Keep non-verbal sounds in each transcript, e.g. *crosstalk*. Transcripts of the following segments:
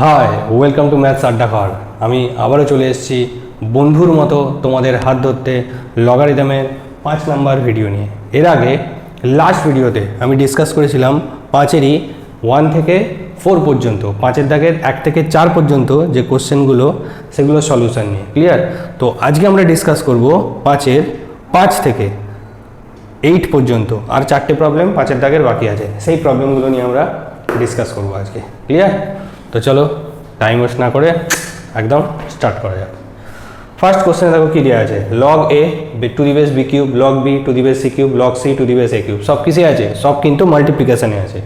Hi welcome to maths আড্ডা ঘর আমি আবারও চলে এসেছি বন্ধুর মতো তোমাদের হাত ধরতে লগারিদমের পাঁচ নাম্বার ভিডিও নিয়ে। এর আগে লাস্ট ভিডিওতে আমি ডিসকাস করেছিলাম পাঁচেরই ওয়ান থেকে ফোর পর্যন্ত, পাঁচের দাগের এক থেকে চার পর্যন্ত যে কোশ্চেনগুলো সেগুলো সলিউশন নিয়ে। ক্লিয়ার তো আজকে আমরা ডিসকাস করব পাঁচের পাঁচ থেকে এইট পর্যন্ত, আর চারটে প্রবলেম পাঁচের দাগের বাকি আছে। সেই প্রবলেমগুলো নিয়ে আমরা ডিসকাস করব আজকে। ক্লিয়ার তো চলো টাইম ওয়েস্ট না করে একদম স্টার্ট করা যাক। ফার্স্ট কোশ্চেনে দেখো কী দেওয়া আছে? Log a to the base b cube log b to the base c cube log c to the base a cube সব কিছুই আছে, সব কিন্তু মাল্টিপ্লিকেশানে আছে।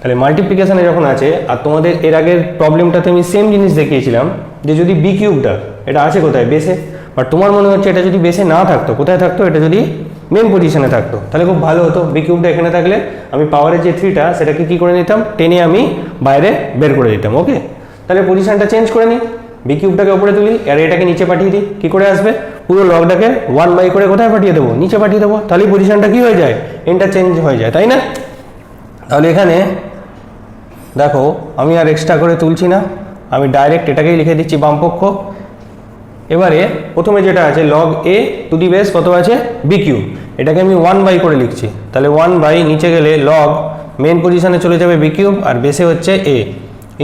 তাহলে মাল্টিপ্লিকেশানে যখন আছে, আর তোমাদের এর আগের প্রবলেমটাতে আমি সেম জিনিস দেখিয়েছিলাম, যে যদি বি কিউবটা এটা আছে কোথায়? বেসে বাট তোমার মনে হচ্ছে এটা যদি বেসে না থাকতো, কোথায় থাকতো? এটা যদি মেন পজিশনে থাকতো। তাহলে খুব ভালো হতো বি কিউবটা এখানে থাকলে আমি পাওয়ারের যে থ্রিটা সেটাকে কী করে নিতাম? টেনে আমি বাইরে বের করে দিতাম ওকে তাহলে পজিশনটা চেঞ্জ করে নিই বি কিউবটাকে উপরে তুলি আর এটাকে নিচে পাঠিয়ে দিই, কী করে আসবে? পুরো লগটাকে ওয়ান বাই করে কোথায় পাঠিয়ে দেবো? নিচে পাঠিয়ে দেবো। তাহলেই পজিশনটা কী হয়ে যায়? ইন্টারচেঞ্জ হয়ে যায়, তাই না? তাহলে এখানে দেখো, আমি আর এক্সট্রা করে তুলছি না। আমি ডাইরেক্ট এটাকেই লিখে দিচ্ছি বামপক্ষ এবারে প্রথমে যেটা আছে log a to the base কত আছে? বি কিউ এটাকে আমি ওয়ান বাই করে লিখছি। তাহলে ওয়ান বাই নিচে গেলে লগ মেন পজিশনে চলে যাবে বি কিউব আর বেসে হচ্ছে এ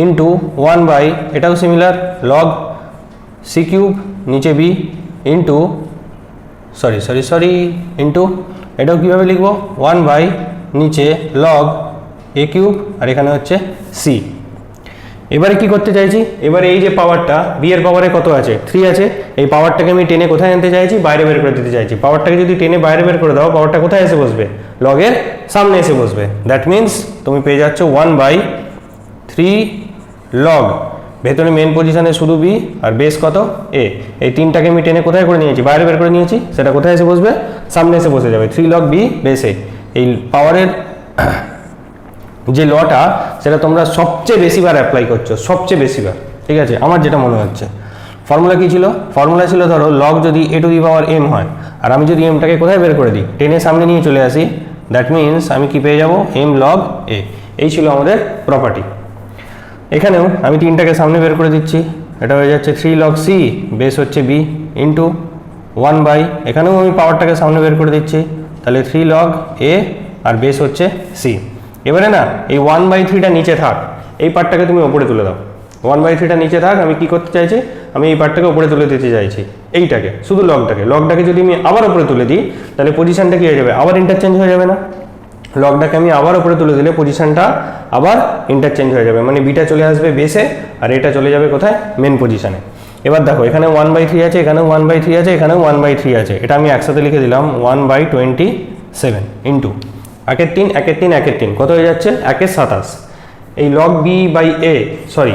ইন্টু ওয়ান বাই এটাও সিমিলার লগ সি কিউব নিচে b into sorry sorry sorry into এটাও কীভাবে লিখব? ওয়ান বাই নিচে লগ এ কিউব আর এখানে হচ্ছে সি এবারে কি করতে চাইছি? এবারে এই যে পাওয়ারটা বি এর পাওয়ারে কত আছে? থ্রি আছে। এই পাওয়ারটাকে আমি টেনে কোথায় আনতে চাইছি? বাইরে বের করে দিতে চাইছি। পাওয়ারটাকে যদি টেনে বাইরে বের করে দাও পাওয়ারটা কোথায় এসে বসবে? লগের সামনে এসে বসবে। দ্যাট মিন্স তুমি পেয়ে যাচ্ছ ওয়ান বাই থ্রি লগ ভেতরে মেন পজিশনে শুধু বি আর বেস কত? এ এই তিনটাকে আমি টেনে কোথায় করে নিয়েছি? বাইরে বের করে নিয়েছি। সেটা কোথায় এসে বসবে? সামনে এসে বসে যাবে। Three log b base a এই পাওয়ারের *clears throat* যে লটা সেটা তোমরা সবচেয়ে বেশিবার অ্যাপ্লাই করছ। সবচেয়ে বেশিবার। ঠিক আছে? আমার যেটা মনে হচ্ছে। ফর্মুলা কী ছিল? ফর্মুলা ছিল ধরো লগ যদি এ টু দি পাওয়ার এম হয়। আর আমি যদি এমটাকে কোথায় বের করে দিই? টেনে সামনে নিয়ে চলে আসি। দ্যাট মিন্স আমি কি পেয়ে যাব? এম লগ এ এই ছিল আমাদের প্রপার্টি এখানেও আমি তিনটাকে সামনে বের করে দিচ্ছি। এটা হয়ে যাচ্ছে থ্রি লগ সি বেস হচ্ছে বি ইন্টু ওয়ান বাই এখানেও আমি পাওয়ারটাকে সামনে বের করে দিচ্ছি। তাহলে থ্রি লগ এ আর বেস হচ্ছে সি এবারে না, এই ওয়ান বাই থ্রিটা নিচে থাক। এই পার্টটাকে তুমি ওপরে তুলে দাও। ওয়ান বাই থ্রিটা নিচে থাক, আমি কি করতে চাইছি? আমি এই পার্টটাকে ওপরে তুলে দিতে চাইছি। এইটাকে, শুধু লগটাকে লগটাকে যদি আমি আবার ওপরে তুলে দিই, তাহলে পজিশনটা কি হয়ে যাবে? আবার ইন্টারচেঞ্জ হয়ে যাবে না। লগটাকে আমি আবার উপরে তুলে দিলে পজিশনটা আবার ইন্টারচেঞ্জ হয়ে যাবে। মানে বিটা চলে আসবে বেসে আর এটা চলে যাবে কোথায়? মেন পজিশনে এবার দেখো, এখানে ওয়ান বাই থ্রি আছে এখানেও ওয়ান বাই থ্রি আছে এখানেও ওয়ান বাই থ্রি আছে। এটা আমি একসাথে লিখে দিলাম one by twenty seven into একের তিন একের তিন একের তিন। কত হয়ে যাচ্ছে? একের সাতাশ। এই log b by a sorry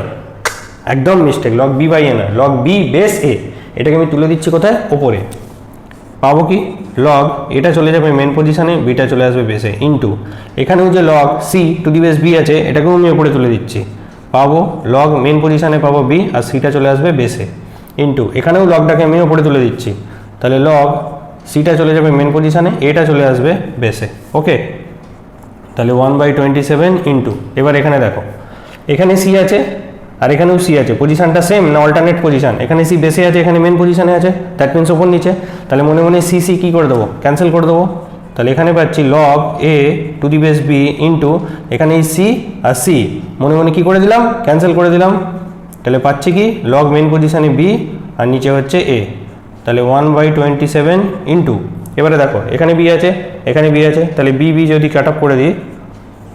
একদম mistake log b by a না লগ বি বেস এ এটাকে আমি তুলে দিচ্ছি কোথায়? ওপরে। পাবো কি? লগ এটা চলে যাবে মেন পজিশনে বিটা চলে আসবে বেসে ইনটু এখানেও যে log c to the base b আছে, এটাকেও আমি ওপরে তুলে দিচ্ছি। পাবো লগ মেন পজিশনে পাবো বি আর সিটা চলে আসবে বেসে ইনটু এখানেও লগটাকে আমি ওপরে তুলে দিচ্ছি। তাহলে লগ সিটা চলে যাবে মেন পজিশনে এটা চলে আসবে বেসে ওকে তাহলে one by twenty seven into এবার এখানে দেখো, এখানে সি আছে আর এখানেও সি আছে। পজিশনটা সেম না অল্টারনেট পজিশন এখানে সি বেসে আছে, এখানে মেন পজিশনে আছে। দ্যাট মিনস ওপর নিচে। তাহলে মনে মনে সি সি কী করে দেবো? ক্যান্সেল করে দেবো। তাহলে এখানে পাচ্ছি log a to the base b into এখানে সি আর সি মনে মনে কী করে দিলাম? ক্যান্সেল করে দিলাম। তাহলে পাচ্ছি কি? লগ মেন পজিশনে বি আর নিচে হচ্ছে এ তাহলে one by twenty seven into এবারে দেখো, এখানে বি আছে, এখানে বি আছে। তাহলে বি বি যদি কাট অফ করে দিই,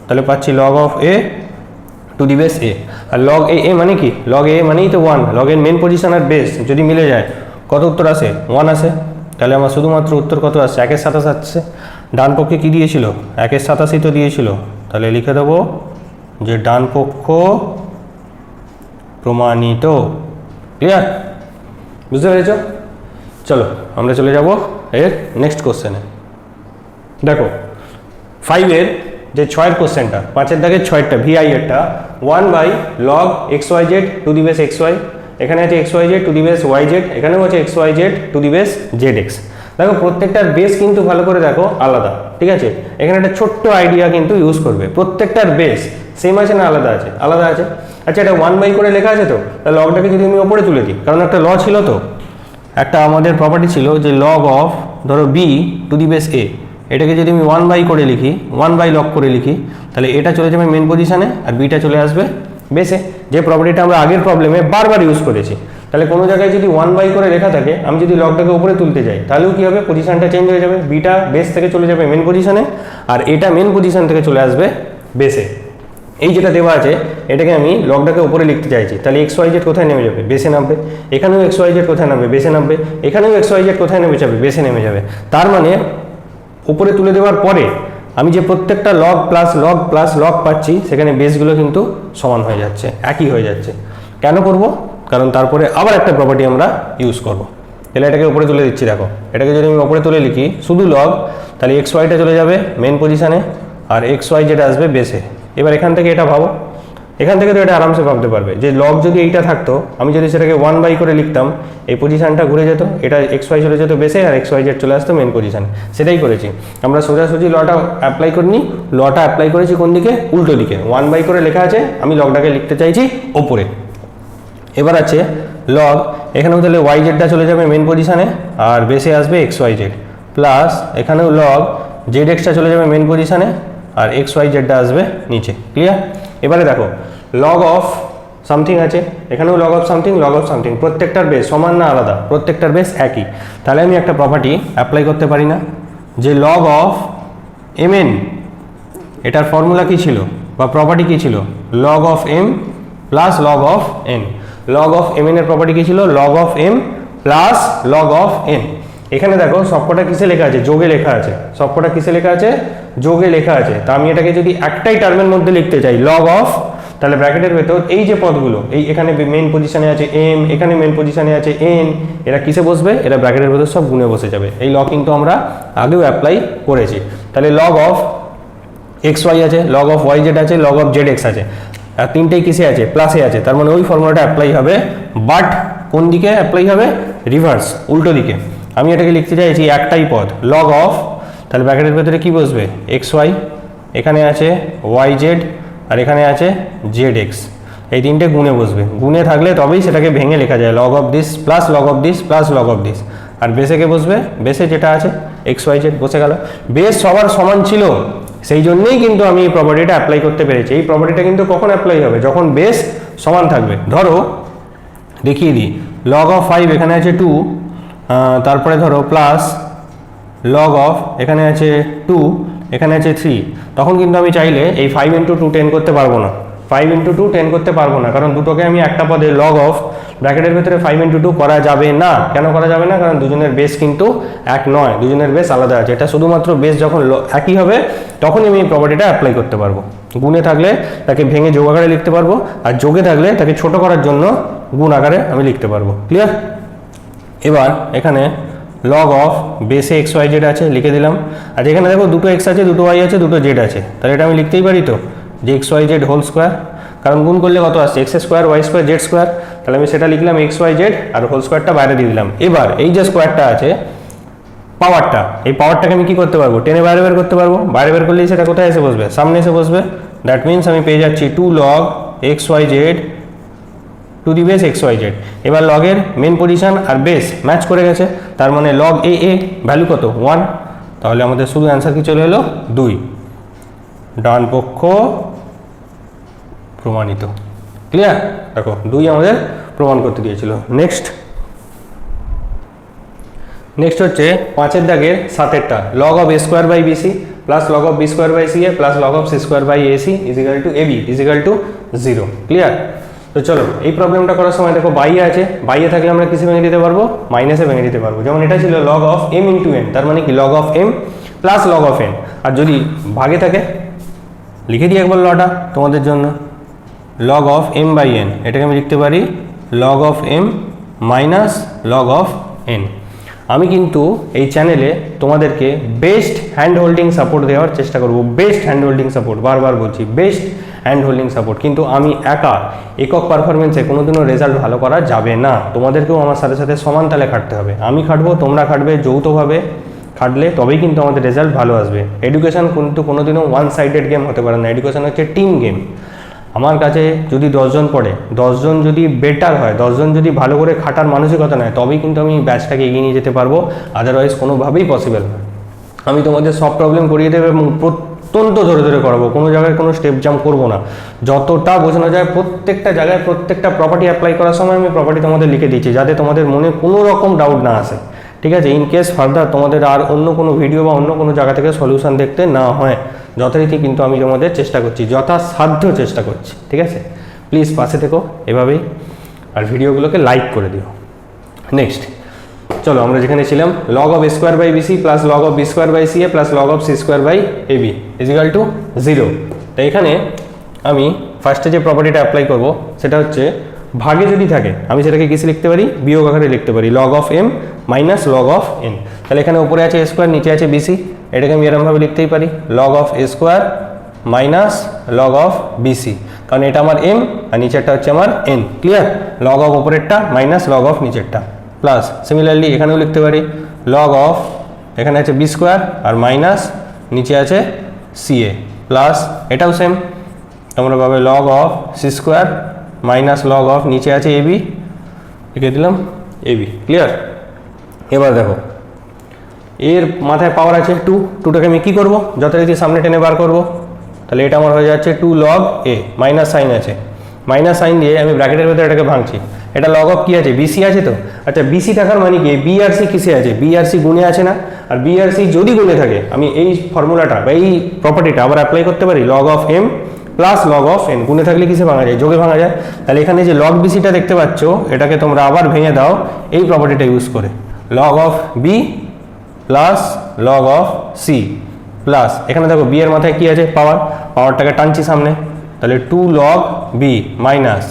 তাহলে পাচ্ছি log of a to the base a R log এ এ মানে কি? লগ এ মানেই তো ওয়ান লগ এর মেন পজিশন আর বেস যদি মিলে যায়, কত উত্তর আসে? ওয়ান আসে। তাহলে আমার শুধুমাত্র উত্তর কত আসছে? একের সাতাশ আসছে। ডান পক্ষে কী দিয়েছিল? একের সাতাশই তো দিয়েছিল। তাহলে লিখে দেবো যে ডান পক্ষ প্রমাণিত। ক্লিয়ার বুঝতে পেরেছ? চলো, আমরা চলে যাব এর নেক্সট কোশ্চেনে দেখো ফাইভের যে ছয়ের কোশ্চেনটা, পাঁচের দাগের ছয়টা VI এরটা one by log x y z to the base x y এখানে আছে x y z to the base y z এখানেও আছে x y z to the base z x দেখো, প্রত্যেকটার বেস কিন্তু ভালো করে দেখো, আলাদা, ঠিক আছে? এখানে একটা ছোট্ট আইডিয়া কিন্তু ইউজ করবে, প্রত্যেকটার বেস সেম আছে না আলাদা আছে? আলাদা আছে। আচ্ছা এটা ওয়ান বাই করে লেখা আছে তো? তাহলে লগটাকে যদি আমি ওপরে তুলে দিই, কারণ একটা ল ছিল তো। একটা আমাদের প্রপার্টি ছিল যে লগ অফ ধরো b to the base a এটাকে যদি আমি ওয়ান বাই করে লিখি ওয়ান বাই লক করে লিখি, তাহলে এটা চলে যাবে মেন পজিশনে আর বিটা চলে আসবে বেসে যে প্রপার্টিটা আমরা আগের প্রবলেমে বারবার ইউজ করেছি। তাহলে কোনো জায়গায় যদি ওয়ান বাই করে লেখা থাকে, আমি যদি লগটাকে উপরে তুলতে যাই, তাহলেও কী হবে? পজিশনটা চেঞ্জ হয়ে যাবে। বিটা বেস থেকে চলে যাবে মেন পজিশনে আর এটা মেন পজিশন থেকে চলে আসবে বেসে এই যেটা দেওয়া আছে, এটাকে আমি লগটাকে উপরে লিখতে চাইছি, তাহলে এক্স ওয়াই জেড কোথায় নেমে যাবে? বেসে নামবে। এখানেও এক্স ওয়াই জেড কোথায় নামবে? বেসে নামবে। এখানেও এক্স ওয়াই জেড কোথায় নেমে যাবে? বেসে নেমে যাবে। তার মানে উপরে তুলে দেওয়ার পরে আমি যে প্রত্যেকটা log plus log plus log পাচ্ছি, সেখানে বেসগুলো কিন্তু সমান হয়ে যাচ্ছে, একই হয়ে যাচ্ছে। কেন করব? কারণ তারপরে আবার একটা প্রপার্টি আমরা ইউজ করব। তাহলে এটাকে উপরে তুলে দিচ্ছি, দেখো। এটাকে যদি আমি উপরে তুলে লিখি, শুধু লগ তাহলে এক্স ওয়াইটা চলে যাবে মেন পজিশানে আর এক্স ওয়াই যেটা আসবে বেসে এবার এখান থেকে এটা ভাবো। এখান থেকে তো এটা আরামসে ভাবতে পারবে। যে লগ যদি এইটা থাকতো, আমি যদি সেটাকে ওয়ান বাই করে লিখতাম, এই পজিশানটা ঘুরে যেত, এটা এক্স ওয়াই চলে যেত বেসে আর এক্স ওয়াই জেড চলে আসতো মেন পজিশন সেটাই করেছি। আমরা সোজাসুজি লটা অ্যাপ্লাই করিনি লটা অ্যাপ্লাই করেছি কোন দিকে? উল্টো দিকে। ওয়ান বাই করে লেখা আছে, আমি লগটাকে লিখতে চাইছি ওপরে। এবার আছে লগ এখানেও তাহলে ওয়াই জেডটা চলে যাবে মেন পজিশানে আর বেসে আসবে এক্স ওয়াই জেড প্লাস এখানেও লগ জেড এক্সটা চলে যাবে মেন পজিশানে আর এক্স ওয়াই জেডটা আসবে নিচে। ক্লিয়ার এবারে দেখো লগ অফ সামথিং আছে, এখানেও log of something log of something প্রত্যেকটার বেস সমান না আলাদা, প্রত্যেকটার বেস একই। তাহলে আমি একটা প্রপার্টি অ্যাপ্লাই করতে পারি না, যে লগ অফ এম এন এটার ফর্মুলা কি ছিল, বা প্রপার্টি কি ছিল? Log of m plus log of n log of m এর প্রপার্টি কী ছিল? Log of m plus log of n এখানে দেখো সবকটা কিসে লেখা আছে? যোগে লেখা আছে। সবকটা কিসে লেখা আছে? যোগে লেখা আছে। তা আমি এটাকে যদি একটাই টার্মের মধ্যে লিখতে চাই লগ অফ তাহলে ব্র্যাকেটের ভেতর এই যে পদগুলো, এই এখানে মেন পজিশনে আছে এম এখানে মেন পজিশনে আছে এন এরা কিসে বসবে? এরা ব্র্যাকেটের ভেতর সব গুণে বসে যাবে। এই লগ কিন্তু আমরা আগেও অ্যাপ্লাই করেছি। তাহলে লগ অফ এক্স ওয়াই আছে লগ অফ ওয়াই জেড আছে লগ অফ জেড এক্স আছে। আর তিনটেই কিসে আছে? প্লাসে আছে। তার মানে ওই ফর্মুলাটা অ্যাপ্লাই হবে বাট কোন দিকে অ্যাপ্লাই হবে? রিভার্স উল্টো দিকে। আমি এটাকে লিখতে চাইছি একটাই পদ লগ অফ তাহলে ব্র্যাকেটের ভেতরে কি বসবে? এক্স ওয়াই এখানে আছে ওয়াই জেড আর এখানে আছে জেড এক্স এই তিনটে গুণে বসবে। গুণে থাকলে তবেই সেটাকে ভেঙে লেখা যায় log of this plus log of this plus log of this আর বেসে কে বসবে? বেসে যেটা আছে এক্স ওয়াই জেড বসে গেল। বেস সবার সমান ছিল, সেই জন্যই কিন্তু আমি এই প্রপার্টিটা অ্যাপ্লাই করতে পেরেছি। এই প্রপার্টিটা কিন্তু কখন অ্যাপ্লাই হবে? যখন বেস সমান থাকবে। ধরো, দেখিয়ে দিই। লগ অফ ফাইভ এখানে আছে টু তারপরে ধরো প্লাস লগ অফ এখানে আছে টু এখানে আছে থ্রি তখন কিন্তু আমি চাইলে এই ফাইভ ইন্টু টু টেন করতে পারব না। ফাইভ ইন্টু টু টেন করতে পারব না, কারণ দুটোকে আমি একটা পদে লগ অফ ব্র্যাকেটের ভেতরে ফাইভ ইন্টু টু করা যাবে না। কেন করা যাবে না? কারণ দুজনের বেস কিন্তু এক নয়, দুজনের বেস আলাদা আছে। এটা শুধুমাত্র বেস যখন একই হবে, তখনই আমি এই প্রপার্টিটা অ্যাপ্লাই করতে পারব। গুণে থাকলে তাকে ভেঙে যোগ আকারে লিখতে পারব, আর যোগে থাকলে তাকে ছোট করার জন্য গুণ আকারে আমি লিখতে পারব। ক্লিয়ার এবার এখানে লগ অফ বেসে এক্স ওয়াই জেড আছে, লিখে দিলাম। আর এখানে দেখো দুটো এক্স আছে, দুটো ওয়াই আছে, দুটো জেড আছে। তাহলে এটা আমি লিখতেই পারি তো, যে x y z whole square কারণ গুণ করলে কত আসছে? X square y square z square তাহলে আমি সেটা লিখলাম এক্স ওয়াই জেড আর হোল স্কোয়ারটা বাইরে দিয়ে দিলাম। এবার এই যে স্কোয়ারটা আছে পাওয়ারটা এই পাওয়ারটাকে আমি কি করতে পারব? টেনে বাইরে বের করতে পারব? বাইরে বের করলেই সেটা কোথায় এসে বসবে? সামনে এসে বসবে। দ্যাট মিনস আমি পেয়ে যাচ্ছি two log x y z to the base x y z এবার লগের মেন পজিশন আর বেস ম্যাচ করে গেছে। তার মানে লগ এ এ ভ্যালু কত? ওয়ান তাহলে আমাদের শুধু অ্যান্সার কি চলে এলো? দুই। ডান পক্ষ প্রমাণিত। ক্লিয়ার দেখো, দুই আমাদের প্রমাণ করতে দিয়েছিল। নেক্সট নেক্সট হচ্ছে পাঁচের দাগের সাতেরটা। Log of a square by bc plus log of b square by c a plus log of c square by ac is equal to ab is equal to zero clear তো চলো, এই প্রবলেমটা করার সময় দেখো বাইয়ে আছে। বাইয়ে থাকলে আমরা কিসে ভেঙে দিতে পারব? মাইনাসে ভেঙে দিতে পারব। যেমন এটা ছিল log of m into n তার মানে কি log of m plus log of n আর যদি ভাগে থাকে, লিখে দিই একবার লটা তোমাদের জন্য। Log of m by n এটাকে আমি লিখতে পারি log of m minus log of n আমি কিন্তু এই চ্যানেলে তোমাদেরকে বেস্ট হ্যান্ড হোল্ডিং সাপোর্ট দেওয়ার চেষ্টা করব। বেস্ট হ্যান্ড হোল্ডিং সাপোর্ট বারবার বলছি বেস্ট হ্যান্ড হোল্ডিং সাপোর্ট কিন্তু আমি একা একক পারফরমেন্সে কোনোদিনও রেজাল্ট ভালো করা যাবে না। তোমাদেরকেও আমার সাথে সাথে সমান তালে খাটতে হবে। আমি খাটবো, তোমরা খাটবে, যৌথভাবে খাটলে তবেই কিন্তু আমাদের রেজাল্ট ভালো আসবে। এডুকেশন কিন্তু কোনোদিনও ওয়ান সাইডেড গেম হতে পারে না। এডুকেশন হচ্ছে টিম গেম আমার কাছে যদি দশজন পড়ে, দশজন যদি বেটার হয়, দশজন যদি ভালো করে খাটার মানসিকতা নেয়, তবেই কিন্তু আমি ব্যাচটাকে এগিয়ে নিয়ে যেতে পারব। আদারওয়াইজ কোনোভাবেই পসিবল নয় আমি তোমাদের সব প্রবলেম করিয়ে দেবো এবং প্রত্যন্ত ধরে ধরে করাবো, কোনো জায়গায় কোনো স্টেপ জাম্প করব না। যতটা বোঝানো যায় প্রত্যেকটা জায়গায় প্রত্যেকটা প্রপার্টি অ্যাপ্লাই করার সময় আমি প্রপার্টি তোমাদের লিখে দিচ্ছি, যাতে তোমাদের মনে কোনো রকম ডাউট না আসে। ঠিক আছে? ইন কেস ফার্দার তোমাদের আর অন্য কোনো ভিডিও বা অন্য কোনো জায়গা থেকে সলিউশন দেখতে না হয়, যথারীতি কিন্তু আমি তোমাদের চেষ্টা করছি, যথাসাধ্য চেষ্টা করছি। ঠিক আছে? প্লিজ পাশে থেকো এভাবেই, আর ভিডিওগুলোকে লাইক করে দিও। নেক্সট চলো, আমরা যেখানে ছিলাম log of square by bc plus log of b square by c a plus log of c square by a b is equal to zero তো এখানে আমি ফার্স্টে যে প্রপার্টিটা অ্যাপ্লাই করব, সেটা হচ্ছে ভাগে যদি থাকে, আমি সেটাকে কিসে লিখতে পারি? বিয়োগ আকারে লিখতে পারি log of m minus log of n তাহলে এখানে উপরে আছে স্কোয়ার নিচে আছে বিসি এটাকে আমি এরমভাবে লিখতেই পারি log of square minus log of bc কারণ এটা আমার এম আর নিচেরটা হচ্ছে আমার এন ক্লিয়ার লগ অফ উপরেরটা মাইনাস লগ অফ নিচেরটা। প্লাস সিমিলারলি এখানেও লিখতে পারি লগ অফ এখানে আছে বি স্কোয়ার আর মাইনাস নিচে আছে সি এ প্লাস এটাও সেম তোমরা পাবে log of c square minus log of নিচে আছে এ বি লিখে দিলাম এ বি ক্লিয়ার এবার দেখো, এর মাথায় পাওয়ার আছে টু টুটাকে আমি কী করব? যথারীতি সামনে টেনে বার করব। তাহলে এটা আমার হয়ে যাচ্ছে two log a minus sign আছে। মাইনাস সাইন দিয়ে আমি ব্র্যাকেটের ভেতরে এটাকে ভাঙছি। এটা লগ অফ কী আছে? বিসি আছে তো? আচ্ছা বিসি থাকার মানে কি? বিআরসি কিসে আছে? বিআরসি গুণে আছে না? আর বিআরসি যদি গুণে থাকে, আমি এই ফর্মুলাটা বা এই প্রপার্টিটা আবার অ্যাপ্লাই করতে পারি log of m plus log of n গুণে থাকলে কিসে ভাঙা যায়? যোগে ভাঙা যায়। তাহলে এখানে যে লগ বিসিটা দেখতে পাচ্ছ, এটাকে তোমরা আবার ভেঙে দাও, এই প্রপার্টিটা ইউজ করে। Log of b plus log of c plus এখানে দেখো বি এর মাথায় কি আছে? পাওয়ার পাওয়ারটাকে টানছি সামনে। তাহলে টু লগ বি মাইনাস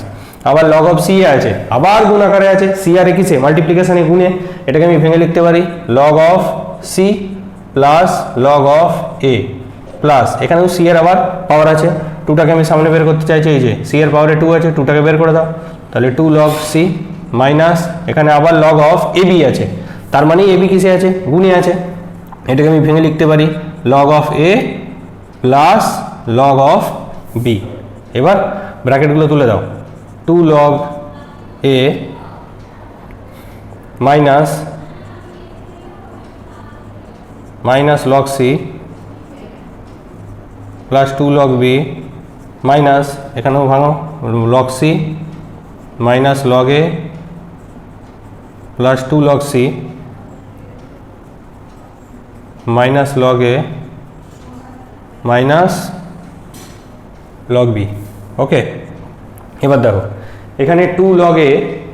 আবার লগ অফ সি আছে, আবার গুণ আকারে আছে সি আর কিসে মাল্টিপ্লিকেশনে গুণে, এটাকে আমি ভেঙে লিখতে পারি log of c plus log of a plus এখানেও সি এর আবার পাওয়ার আছে টুটাকে আমি সামনে বের করতে চাইছি, এই যে সি এর পাওয়ারে টু আছে টুটাকে বের করে দাও, তাহলে টু লগ সি মাইনাস এখানে আবার লগ অফ এ বি আছে, তার মানে এ বি কিসে আছে? গুণে আছে, এটাকে আমি ভেঙে লিখতে পারি log of a plus log of b এবার ব্র্যাকেটগুলো তুলে দাও। Two log a minus minus log c plus two log b minus, এখানেও ভাঙো, log c minus log a plus two log c minus log a minus log b. Okay. এবার দেখো, এখানে two লগে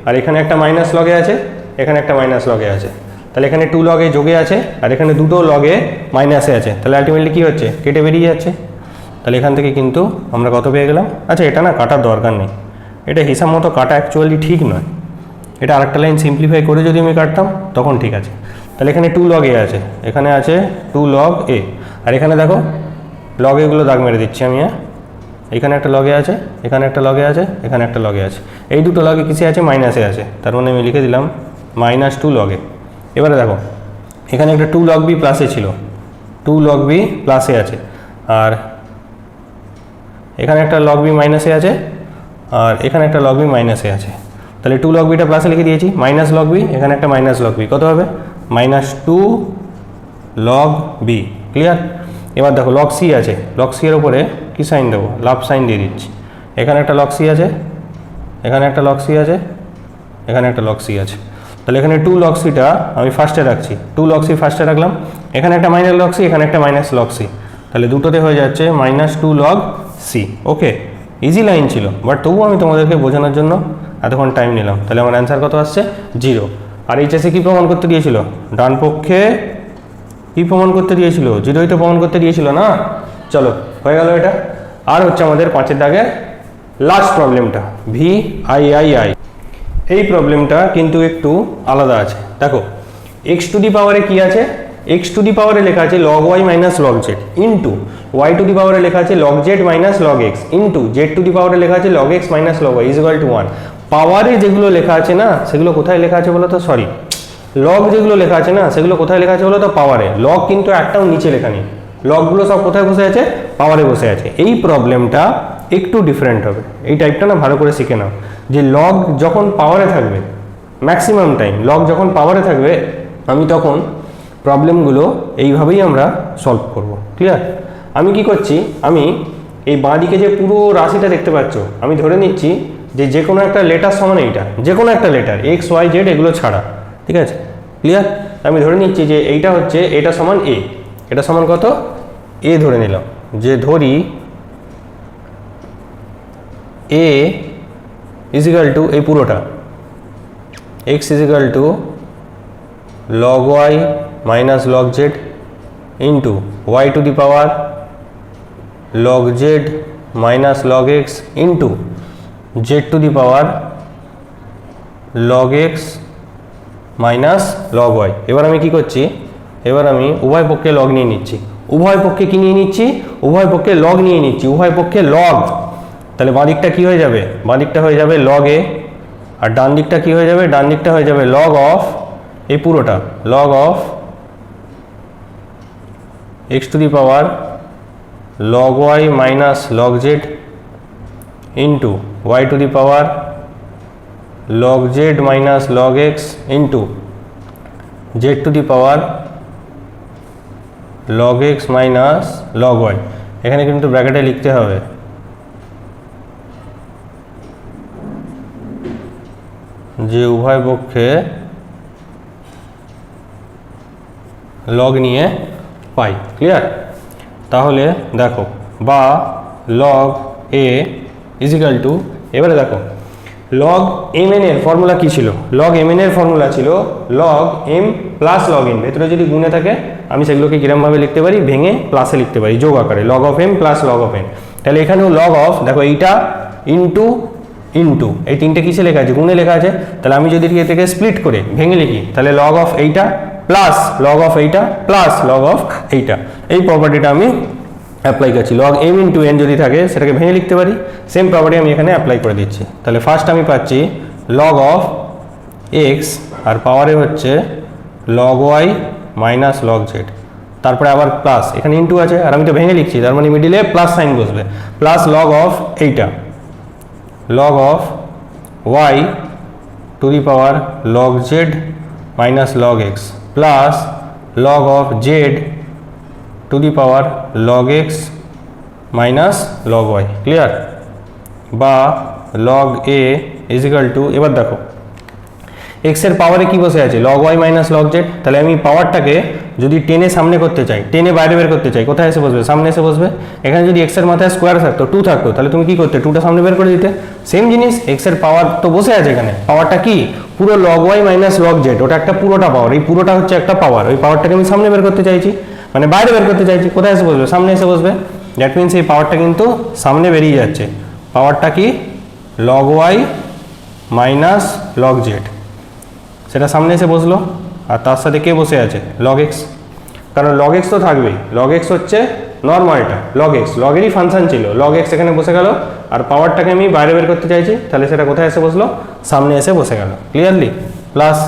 আর এখানে একটা মাইনাস লগে আছে, এখানে একটা মাইনাস লগে আছে। তাহলে এখানে টু লগে যোগে আছে আর এখানে দুটো লগে মাইনাসে আছে। তাহলে আলটিমেটলি কী হচ্ছে? কেটে বেরিয়ে যাচ্ছে। তাহলে এখান থেকে কিন্তু আমরা কত পেয়ে গেলাম? আচ্ছা এটা না কাটার দরকার নেই। এটা হিসাব মতো কাটা অ্যাকচুয়ালি ঠিক নয়। এটা আরেকটা লাইন সিম্পলিফাই করে যদি আমি কাটতাম, তখন ঠিক আছে। তাহলে এখানে টু লগ এ আছে। এখানে আছে টু লগ এ আর এখানে দেখো লগ এগুলো দাগ মেরে দিচ্ছি আমি হ্যাঁ? এখানে একটা লগে আছে, এখানে একটা লগে আছে, এখানে একটা লগে আছে। এই দুটো লগে কিসে আছে? মাইনাসে আছে। তার মানে আমি লিখে দিলাম মাইনাস টু লগে এবারে দেখো, এখানে একটা টু লগ বি প্লাসে ছিল। টু লগ বি প্লাসে আছে। আর এখানে একটা লগ বি মাইনাসে আছে, আর এখানে একটা লগ বি মাইনাসে আছে। তাহলে টু লগ বিটা প্লাসে লিখে দিয়েছি। মাইনাস লগ বি এখানে একটা মাইনাস লগ বি কত হবে? Minus two log b clear এবার দেখো লগ সি আছে। লগ সি এর উপরে কী সাইন দেবো? লাভ সাইন দিয়ে দিচ্ছি। এখানে একটা লক্সি আছে, এখানে একটা লগ সি আছে, এখানে একটা লক্সি আছে। তাহলে এখানে টু লক্সিটা আমি ফার্স্টে রাখছি। টু লগ সি ফার্স্টে রাখলাম। এখানে একটা মাইনাস লক্সি, এখানে একটা মাইনাস লগ সি তাহলে দুটোতে হয়ে যাচ্ছে minus two log c okay easy line ছিল। বাট তবুও আমি তোমাদেরকে বোঝানোর জন্য এতক্ষণ টাইম নিলাম। তাহলে আমার অ্যান্সার কত আসছে? জিরো আর এইচ এইচএসে কী প্রমাণ করতে দিয়েছিল? ডান পক্ষে কী প্রমাণ করতে দিয়েছিল? জিরোই তো প্রমাণ করতে দিয়েছিল না? চলো হয়ে গেল এটা। আর হচ্ছে আমাদের পাঁচের দাগের লাস্ট প্রবলেমটা ভি আই আই আই এই প্রবলেমটা কিন্তু একটু আলাদা আছে। দেখো এক্স টু দি পাওয়ারে কি আছে? এক্স টু দি পাওয়ারে লেখা আছে log y minus log z into y to the পাওয়ারে লেখা আছে log z minus log x into z to the পাওয়ারে লেখা আছে log x minus log y is equal to one পাওয়ারে যেগুলো লেখা আছে না, সেগুলো কোথায় লেখা আছে বলো তো সরি লগ যেগুলো লেখা আছে না, সেগুলো কোথায় লেখা আছে বলো তো পাওয়ারে লগ কিন্তু একটাও নিচে লেখা নেই। লগগুলো সব কোথায় বসে আছে? পাওয়ারে বসে আছে। এই প্রবলেমটা একটু ডিফারেন্ট হবে। এই টাইপটা না ভালো করে শিখে নাও। যে লগ যখন পাওয়ারে থাকবে ম্যাক্সিমাম টাইম লগ যখন পাওয়ারে থাকবে, আমি তখন প্রবলেমগুলো এইভাবেই আমরা সলভ করব। ক্লিয়ার আমি কি করছি? আমি এই বাঁদিকে যে পুরো রাশিটা দেখতে পাচ্ছ, আমি ধরে নিচ্ছি যে যে কোনো একটা লেটার সমান এইটা যে কোনো একটা লেটার এক্স ওয়াই জেড এগুলো ছাড়া। ঠিক আছে? ক্লিয়ার আমি ধরে নিচ্ছি যে এইটা হচ্ছে, এটা সমান এ এটা সমান কত? এ ধরে নিলাম। যে ধরি এ ইজিক্যাল টু এই পুরোটা। X is equal to log y minus log z into y to the power log z minus log x into z to the power log x minus log y এবার আমি কি করছি? এবার আমি উভয় পক্ষে লগ নিয়ে নিচ্ছি। উভয় পক্ষে কি নিয়ে নিচ্ছি? উভয় পক্ষে লগ নিয়ে নিচ্ছি। উভয় পক্ষে লগ তাহলে বাঁ দিকটা কি হয়ে যাবে? বাঁ দিকটা হয়ে যাবে লগ এ আর ডান দিকটা কি হয়ে যাবে? ডান দিকটা হয়ে যাবে লগ অফ এই পুরোটা। Log of x to the power log y minus log z into y to the power log z minus log x into z to the power log x minus log y এখানে কিন্তু ব্র্যাকেটে লিখতে হবে। যে উভয় পক্ষে log নিয়ে পাই clear তাহলে দেখো, বা লগ এ ইজিক্যাল টু এবারে দেখো লগ এম এন এর ফর্মুলা কী ছিল? লগ এম এন এর ফর্মুলা ছিল log m plus log n ভেতরে যদি গুণে থাকে আমি সেগুলোকে কিরমভাবে লিখতে পারি? ভেঙে প্লাসে লিখতে পারি, যোগ আকারে log of m plus log of n তাহলে এখানেও লগ অফ দেখো এইটা ইন্টু ইন্টু এই তিনটে কিসে লেখা আছে? গুণে লেখা আছে? তাহলে আমি যদি এটাকে স্প্লিট করে, ভেঙে লিখি, তাহলে লগ অফ এইটা প্লাস লগ অফ এইটা প্লাস লগ অফ এইটা। এই প্রপার্টিটা আমি অ্যাপ্লাই করছি। লগ এম ইন্টু এন যদি থাকে, সেটাকে ভেঙে লিখতে পারি। সেম প্রপার্টি আমি এখানে অ্যাপ্লাই করে দিচ্ছি। তাহলে ফার্স্ট আমি পাচ্ছি লগ অফ এক্স আর পাওয়ারে হচ্ছে log y minus log z তারপরে আবার প্লাস এখানে ইন্টু আছে আর আমি তো ভেঙে লিখছি তার মানে মিডিলে প্লাস সাইন বসবে প্লাস লগ অফ এইটা log of y to the power log z minus log x plus log of z to the power log x minus log y clear বা a is equal to এবার দেখো x এর পাওয়ারে কি বসে আছে? log y minus log z তাহলে আমি পাওয়ারটাকে যদি টেনে সামনে করতে চাই টেনে বাইরে বের করতে চাই, কোথায় এসে বসবে? সামনে এসে বসবে। এখানে যদি এর মাথায় স্কোয়ার থাকতো টু থাকতো, তাহলে তুমি কি করতে? টুটা সামনে বের করে দিতে। সেম জিনিস এর পাওয়ার তো বসে আছে এখানে। পাওয়ারটা কি? পুরো log y minus log z, ওটা একটা পুরোটা পাওয়ার এই পুরোটা হচ্ছে একটা পাওয়ার ওই পাওয়ারটাকে আমি সামনে বের করতে চাইছি মানে বাইরে বের করতে চাইছি, কোথায় এসে বসবে? সামনে এসে বসবে। দ্যাট মিনস এই পাওয়ারটা কিন্তু সামনে বেরিয়ে যাচ্ছে। পাওয়ারটা কি? log y minus log z সেটা সামনে এসে বসল, আর তার সাথে কে বসে আছে? লগ এক্স কারণ লগ এক্স তো থাকবেই। লগ এক্স হচ্ছে নর্মালটা লগ এক্স লগেরই ফাংশন ছিল। লগ এক্স এখানে বসে গেল, আর পাওয়ারটাকে আমি বাইরে বের করতে চাইছি, তাহলে সেটা কোথায় এসে বসল? সামনে এসে বসে গেল। ক্লিয়ারলি প্লাস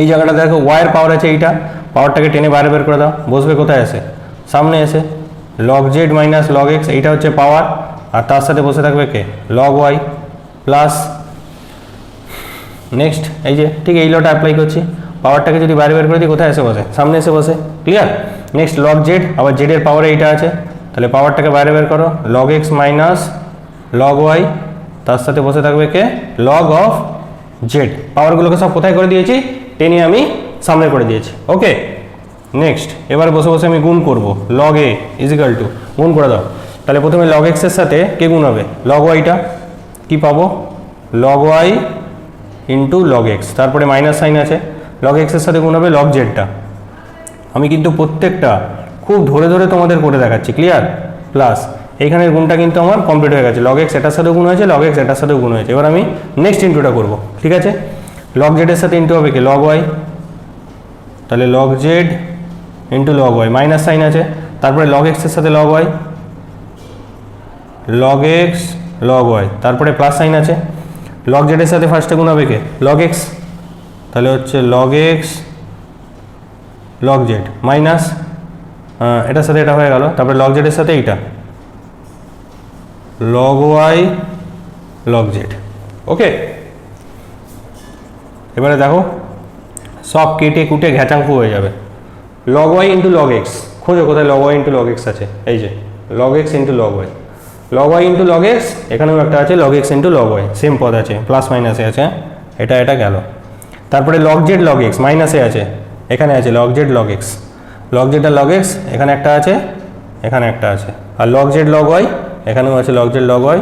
এই জায়গাটা দেখো ওয়ার পাওয়ার আছে এইটা। পাওয়ারটাকে টেনে বাইরে বের করে দাও। বসবে কোথায় এসে? সামনে এসে। Log z minus log x এইটা হচ্ছে পাওয়ার আর তার সাথে বসে থাকবে কে? লগ ওয়াই প্লাস নেক্সট এই যে, ঠিক এই লটা অ্যাপ্লাই করছি। পাওয়ারটাকে যদি বাইরে বের করে দিই, কোথায় এসে বসে? সামনে এসে বসে ক্লিয়ার নেক্সট লগ জেড আবার জেডের পাওয়ারে এইটা আছে। তাহলে পাওয়ারটাকে বাইরে বের করো log x minus log y তার সাথে বসে থাকবে কে? লগ অফ জেড পাওয়ারগুলোকে সব কোথায় করে দিয়েছি? টেনে আমি সামনে করে দিয়েছি। ওকে নেক্সট এবার বসে বসে আমি গুণ করব। লগ এ ইজিক্যাল টু গুণ করে দাও। তাহলে প্রথমে লগ এক্সের সাথে কে গুণ হবে? লগ ওয়াইটা কি পাবো? Log y into log x তারপরে মাইনাস সাইন আছে। লগ এক্সের সাথে গুণ হবে লগ জেডটা আমি কিন্তু প্রত্যেকটা খুব ধরে ধরে তোমাদের করে দেখাচ্ছি ক্লিয়ার প্লাস এইখানের গুণটা কিন্তু আমার কমপ্লিট হয়ে গেছে। লগ এক্স এটার সাথে গুণ হয়েছে লগ এক্স এটার সাথেও গুণ হয়েছে। এবার আমি নেক্সট ইন্টুটা করব, ঠিক আছে? লগ জেডের সাথে ইন্টু হবে কি? লগ ওয়াই তাহলে log Z into log Y minus sign আছে। তারপরে লগ এক্সের সাথে log Y log X log Y তারপরে প্লাস সাইন আছে। লগ জেডের সাথে ফার্স্টে গুণ হবে কে? লগ এক্স তাহলে হচ্ছে log x log z minus এটার সাথে এটা হয়ে গেল। তারপরে লগ জেডের সাথে এইটা। Log Y log Z okay এবারে দেখো, সব কেটে কুটে ঘ্যাচাংফু হয়ে যাবে। Log Y into log X খোঁজো কোথায় log Y into log X আছে। এই যে log X into log Y log Y into log X এখানেও একটা আছে log X into log Y same পদ আছে প্লাস মাইনাসে আছে, এটা এটা গেল। তারপরে লগ জেড লগ এক্স মাইনাসে আছে, এখানে আছে log Z log X log Z আর লগ এক্স এখানে একটা আছে, এখানে একটা আছে। আর লগ জেড লগ ওয়াই এখানেও আছে লগ জেড লগ ওয়াই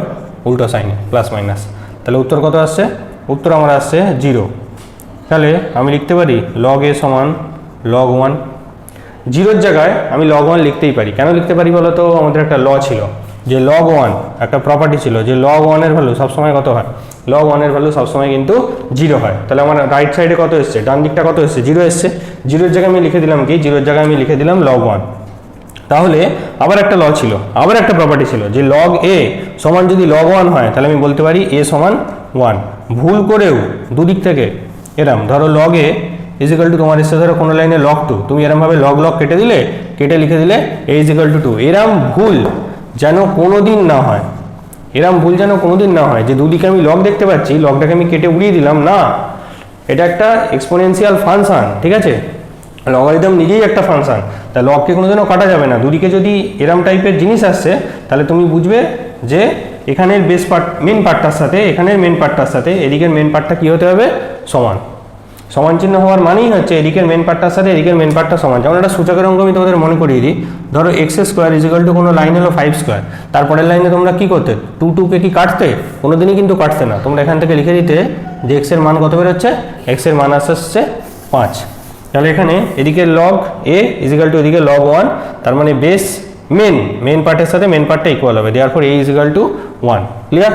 উল্টো সাইন প্লাস মাইনাস তাহলে উত্তর কত আসছে? উত্তর আমার আসছে জিরো তাহলে আমি লিখতে পারি লগ এ সমান লগ ওয়ান জিরোর জায়গায় আমি লগ ওয়ান লিখতেই পারি। কেন লিখতে পারি বলো তো আমাদের একটা ল ছিল। যে লগ ওয়ান একটা প্রপার্টি ছিল, যে লগ ওয়ানের ভ্যালু সবসময় কত হয়? লগ ওয়ানের ভ্যালু সবসময় কিন্তু জিরো হয়। তাহলে আমার রাইট সাইডে কত এসছে? ডান দিকটা কত এসছে? জিরো এসছে। জিরোর জায়গায় আমি লিখে দিলাম কি? জিরোর জায়গায় আমি লিখে দিলাম লগ ওয়ান তাহলে আবার একটা ল ছিল, আবার একটা প্রপার্টি ছিল, যে লগ এ সমান যদি লগ ওয়ান হয়, তাহলে আমি বলতে পারি এ সমান ওয়ান ভুল করেও দুদিক থেকে এরম, ধরো লগ এ ইজিক্যাল টু তোমার এসে ধরো কোনো লাইনে লগ টু তুমি এরমভাবে লগ লগ কেটে দিলে, কেটে লিখে দিলে এ ইজিক্যাল টু টু এরম ভুল। যেন কোনো দিন না হয়। এরম ভুল যেন কোনো দিন না হয়। যে দুদিকে আমি লগ দেখতে পাচ্ছি লগটাকে আমি কেটে উড়িয়ে দিলাম, না। এটা একটা এক্সপোনেন্সিয়াল ফাংশন ঠিক আছে? লগারিদম নিজেই একটা ফাংশান তা লগকে কোনোদিনও কাটা যাবে না। দুদিকে যদি এরম টাইপের জিনিস আসছে তাহলে তুমি বুঝবে যে এখানের বেস পার্ট মেন পার্টটার সাথে, এখানের মেন পার্টটার সাথে, এদিকের মেন পার্টটা কী হতে হবে? সমান। সমান চিহ্ন হওয়ার মানেই হচ্ছে এদিকের মেন পার্টটার সাথে এদিকের মেন পার্টটা সমান। যেমন একটা সূচকের অঙ্ক আমি তোমাদের মনে করিয়ে দিই। ধরো X square is equal to কোনো লাইন হলো ফাইভ স্কোয়ার তারপরের লাইনে তোমরা কি করতে? টু টুকে কি কাটতে? কোনো দিনই কিন্তু কাটতে না। তোমরা এখান থেকে লিখে দিতে যে এক্সের মান কত বেরোচ্ছে? এক্সের মান আসছে পাঁচ। তাহলে এখানে এদিকে log A is equal to এদিকে লগ ওয়ান তার মানে বেস মেন মেন পার্টের সাথে মেন পার্টটা ইকুয়াল হবে। দেওয়ার পর A is equal to one clear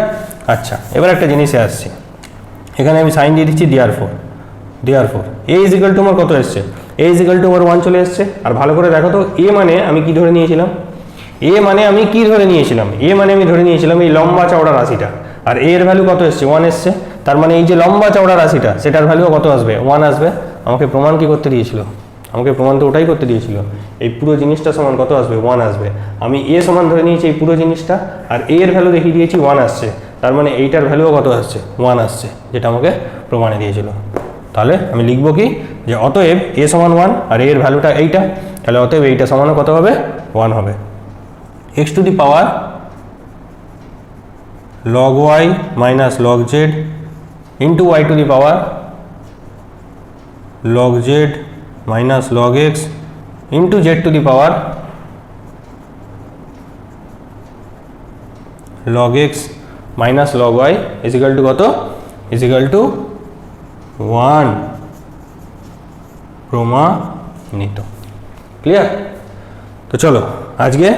আচ্ছা এবার একটা জিনিসে আসছি। এখানে আমি সাইন দিয়ে দিচ্ছি দেওয়ার ফোর দেওয়ার ফোর এ ইজিক্যাল টু আমার কত এসছে? এ ইজিক্যাল টু আমার ওয়ান চলে এসছে। আর ভালো করে দেখো তো এ মানে আমি কি ধরে নিয়েছিলাম? এ মানে আমি কি ধরে নিয়েছিলাম? এ মানে আমি ধরে নিয়েছিলাম এই লম্বা চওড়া রাশিটা। আর এর ভ্যালু কত এসছে? ওয়ান এসছে। তার মানে এই যে লম্বা চওড়া রাশিটা, সেটার ভ্যালু কত আসবে? ওয়ান আসবে। আমাকে প্রমাণ কি করতে দিয়েছিল? আমাকে প্রমাণ তো ওটাই করতে দিয়েছিল। এই পুরো জিনিসটা সমান কত আসবে? ওয়ান আসবে। আমি এ সমান ধরে নিয়েছি এই পুরো জিনিসটা, আর এ এর ভ্যালু দেখিয়ে দিয়েছি ওয়ান আসছে। তার মানে এইটার ভ্যালুও কত আসছে? ওয়ান আসছে, যেটা আমাকে প্রমাণে দিয়েছিল। তাহলে আমি লিখব কি? যে অতএব এ সমান ওয়ান আর এর ভ্যালুটা এইটা, তাহলে অতএব এইটা সমানও কত হবে? ওয়ান হবে। X to the power log Y minus log Z into Y to the power log Z minus log X into Z to the power log X minus log Y is equal to কত? Is equal to one প্রমাণিত। Clear তো চলো, আজকে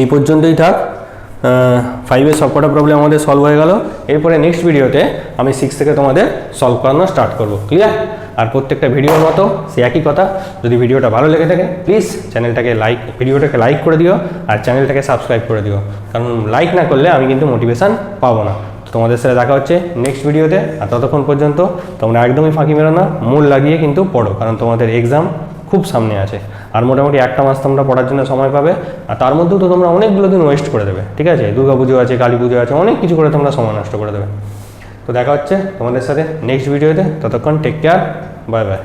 এই পর্যন্তই থাক। ফাইভের সবকটা প্রবলেম আমাদের সলভ হয়ে গেল। এরপরে নেক্সট ভিডিওতে আমি সিক্স থেকে তোমাদের সলভ করানো স্টার্ট করব। ক্লিয়ার আর প্রত্যেকটা ভিডিওর মতো সে একই কথা। যদি ভিডিওটা ভালো লেগে থাকে প্লিজ চ্যানেলটাকে লাইক ভিডিওটাকে লাইক করে দিও। আর চ্যানেলটাকে সাবস্ক্রাইব করে দিও। কারণ লাইক না করলে আমি কিন্তু মোটিভেশান পাবো না। তোমাদের সাথে দেখা হচ্ছে নেক্সট ভিডিওতে আর ততক্ষণ পর্যন্ত তোমরা একদমই ফাঁকি মেরো না, মূল লাগিয়ে কিন্তু পড়ো, কারণ তোমাদের এক্সাম খুব সামনে আছে। আর মোটামুটি একটা মাস তোমরা পড়ার জন্য সময় পাবে, আর তার মধ্যেও তো তোমরা অনেকগুলো দিন ওয়েস্ট করে দেবে, ঠিক আছে? দুর্গা পুজো আছে কালী পুজো আছে, অনেক কিছু করে তোমরা সময় নষ্ট করে দেবে। তো দেখা হচ্ছে তোমাদের সাথে নেক্সট ভিডিওতে ততক্ষণ টেক কেয়ার বাই বাই